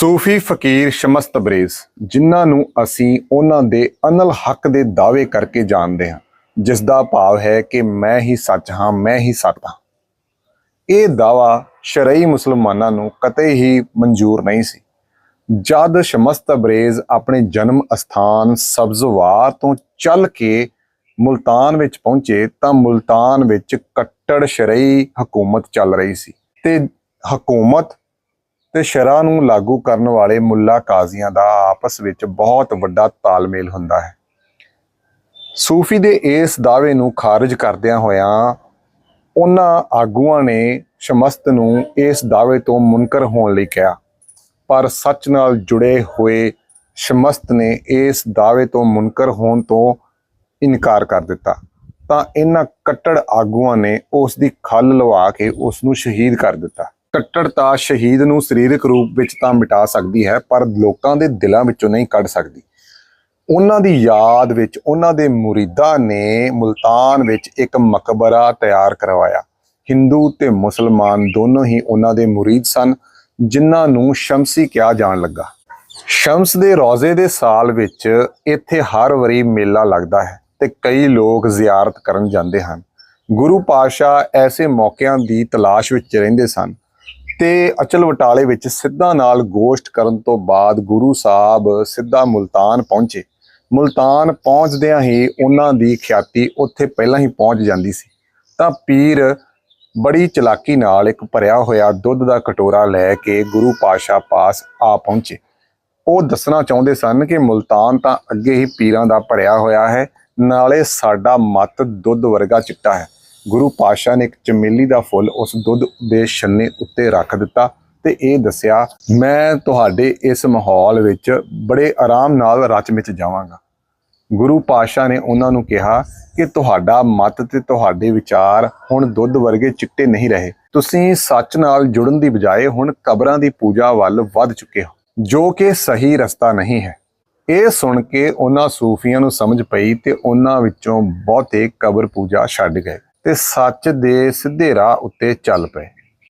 ਸੂਫੀ ਫਕੀਰ ਸ਼ਮਸ ਤਬਰੇਜ਼ ਜਿਨ੍ਹਾਂ ਨੂੰ ਅਸੀਂ ਉਹਨਾਂ ਦੇ ਅਨਲ ਹੱਕ ਦੇ ਦਾਅਵੇ ਕਰਕੇ ਜਾਣਦੇ ਹਾਂ ਜਿਸ ਦਾ ਭਾਵ ਹੈ ਕਿ ਮੈਂ ਹੀ ਸੱਚ ਹਾਂ, ਮੈਂ ਹੀ ਸੱਚ ਹਾਂ। ਇਹ ਦਾਵਾ ਸ਼ਰਈ ਮੁਸਲਮਾਨਾਂ ਨੂੰ ਕਤਈ ਹੀ ਮਨਜ਼ੂਰ ਨਹੀਂ ਸੀ। ਜਦ ਸ਼ਮਸ ਤਬਰੇਜ਼ ਆਪਣੇ ਜਨਮ ਅਸਥਾਨ ਸਬਜ਼ਵਾਰ ਤੋਂ ਚੱਲ ਕੇ ਮੁਲਤਾਨ ਵਿੱਚ ਪਹੁੰਚੇ, ਤਾਂ ਮੁਲਤਾਨ ਵਿੱਚ ਕੱਟੜ ਸ਼ਰਈ ਹਕੂਮਤ ਚੱਲ ਰਹੀ ਸੀ ਤੇ ਹਕੂਮਤ ਤੇ ਸ਼ਰਾ ਨੂੰ ਲਾਗੂ ਕਰਨ ਵਾਲੇ ਮੁੱਲਾ ਕਾਜ਼ੀਆਂ ਦਾ ਆਪਸ ਵਿੱਚ ਬਹੁਤ ਵੱਡਾ ਤਾਲਮੇਲ ਹੁੰਦਾ ਹੈ। ਸੂਫੀ ਦੇ ਇਸ ਦਾਅਵੇ ਨੂੰ ਖਾਰਜ ਕਰਦਿਆਂ ਹੋਇਆਂ ਉਹਨਾਂ ਆਗੂਆਂ ਨੇ ਸ਼ਮਸਤ ਨੂੰ ਇਸ ਦਾਅਵੇ ਤੋਂ ਮੁਨਕਰ ਹੋਣ ਲਈ ਕਿਹਾ। ਪਰ ਸੱਚ ਨਾਲ ਜੁੜੇ ਹੋਏ ਸ਼ਮਸਤ ਨੇ ਇਸ ਦਾਅਵੇ ਤੋਂ ਮੁਨਕਰ ਹੋਣ ਤੋਂ ਇਨਕਾਰ ਕਰ ਦਿੱਤਾ। ਤਾਂ ਇਹਨਾਂ ਕੱਟੜ ਆਗੂਆਂ ਨੇ ਉਸ ਦੀ ਖੱਲ ਲਵਾ ਕੇ ਉਸ ਨੂੰ ਸ਼ਹੀਦ ਕਰ ਦਿੱਤਾ। ਕੱਟੜਤਾ ਸ਼ਹੀਦ ਨੂੰ ਸਰੀਰਕ ਰੂਪ ਵਿੱਚ ਤਾਂ ਮਿਟਾ ਸਕਦੀ ਹੈ, ਪਰ ਲੋਕਾਂ ਦੇ ਦਿਲਾਂ ਵਿੱਚੋਂ ਨਹੀਂ ਕੱਢ ਸਕਦੀ। ਉਹਨਾਂ ਦੀ ਯਾਦ ਵਿੱਚ, ਉਹਨਾਂ ਦੇ ਮੁਰੀਦਾਂ ਨੇ ਮੁਲਤਾਨ ਵਿੱਚ ਇੱਕ ਮਕਬਰਾ ਤਿਆਰ ਕਰਵਾਇਆ। ਹਿੰਦੂ ਤੇ ਮੁਸਲਮਾਨ ਦੋਨੋਂ ਹੀ ਉਹਨਾਂ ਦੇ ਮੁਰੀਦ ਸਨ, ਜਿਨ੍ਹਾਂ ਨੂੰ ਸ਼ਮਸੀ ਕਿਹਾ ਜਾਣ ਲੱਗਾ। ਸ਼ਮਸ ਦੇ ਰੋਜ਼ੇ ਦੇ ਸਾਲ ਵਿੱਚ ਇੱਥੇ ਹਰ ਵਾਰੀ ਮੇਲਾ ਲੱਗਦਾ ਹੈ ਤੇ ਕਈ ਲੋਕ ਜ਼ਿਆਰਤ ਕਰਨ ਜਾਂਦੇ ਹਨ। ਗੁਰੂ ਪਾਤਸ਼ਾਹ ਐਸੇ ਮੌਕਿਆਂ ਦੀ ਤਲਾਸ਼ ਵਿੱਚ ਰਹਿੰਦੇ ਸਨ ਤੇ ਅਚਲ ਵਟਾਲੇ ਵਿੱਚ ਸਿੱਧਾ ਨਾਲ ਗੋਸ਼ਟ ਕਰਨ ਤੋਂ ਬਾਅਦ ਗੁਰੂ ਸਾਹਿਬ ਸਿੱਧਾ ਮੁਲਤਾਨ ਪਹੁੰਚੇ। ਮੁਲਤਾਨ ਪਹੁੰਚਦਿਆਂ ਹੀ ਉਹਨਾਂ ਦੀ ਖਿਆਤੀ ਉੱਥੇ ਪਹਿਲਾਂ ਹੀ ਪਹੁੰਚ ਜਾਂਦੀ ਸੀ। ਤਾਂ ਪੀਰ ਬੜੀ ਚਲਾਕੀ ਨਾਲ ਇੱਕ ਭਰਿਆ ਹੋਇਆ ਦੁੱਧ ਦਾ ਕਟੋਰਾ ਲੈ ਕੇ ਗੁਰੂ ਪਾਤਸ਼ਾਹ ਪਾਸ ਆ ਪਹੁੰਚੇ। ਉਹ ਦੱਸਣਾ ਚਾਹੁੰਦੇ ਸਨ ਕਿ ਮੁਲਤਾਨ ਤਾਂ ਅੱਗੇ ਹੀ ਪੀਰਾਂ ਦਾ ਭਰਿਆ ਹੋਇਆ ਹੈ, ਨਾਲੇ ਸਾਡਾ ਮਤ ਦੁੱਧ ਵਰਗਾ ਚਿੱਟਾ ਹੈ। ਗੁਰੂ ਪਾਤਸ਼ਾਹ ਨੇ ਇੱਕ ਚਮੇਲੀ ਦਾ ਫੁੱਲ ਉਸ ਦੁੱਧ ਦੇ ਛੰਨੇ ਉੱਤੇ ਰੱਖ ਦਿੱਤਾ ਤੇ ਇਹ ਦੱਸਿਆ, ਮੈਂ ਤੁਹਾਡੇ ਇਸ ਮਾਹੌਲ ਵਿੱਚ ਬੜੇ ਆਰਾਮ ਨਾਲ ਰਚ ਵਿੱਚ ਜਾਵਾਂਗਾ। ਗੁਰੂ ਪਾਤਸ਼ਾਹ ਨੇ ਉਹਨਾਂ ਨੂੰ ਕਿਹਾ ਕਿ ਤੁਹਾਡਾ ਮਤ ਤੇ ਤੁਹਾਡੇ ਵਿਚਾਰ ਹੁਣ ਦੁੱਧ ਵਰਗੇ ਚਿੱਟੇ ਨਹੀਂ ਰਹੇ। ਤੁਸੀਂ ਸੱਚ ਨਾਲ ਜੁੜਨ ਦੀ ਬਜਾਏ ਹੁਣ ਕਬਰਾਂ ਦੀ ਪੂਜਾ ਵੱਲ ਵੱਧ ਚੁੱਕੇ ਹੋ, ਜੋ ਕਿ ਸਹੀ ਰਸਤਾ ਨਹੀਂ ਹੈ। ਇਹ ਸੁਣ ਕੇ ਉਹਨਾਂ ਸੂਫੀਆਂ ਨੂੰ ਸਮਝ ਪਈ ਤੇ ਉਹਨਾਂ ਵਿੱਚੋਂ ਬਹੁਤੇ ਕਬਰ ਪੂਜਾ ਛੱਡ ਗਏ। ਤੇ ਸੱਚ ਦੇ ਸਿੱਧੇ ਉੱਤੇ ਚੱਲ ਪਏ।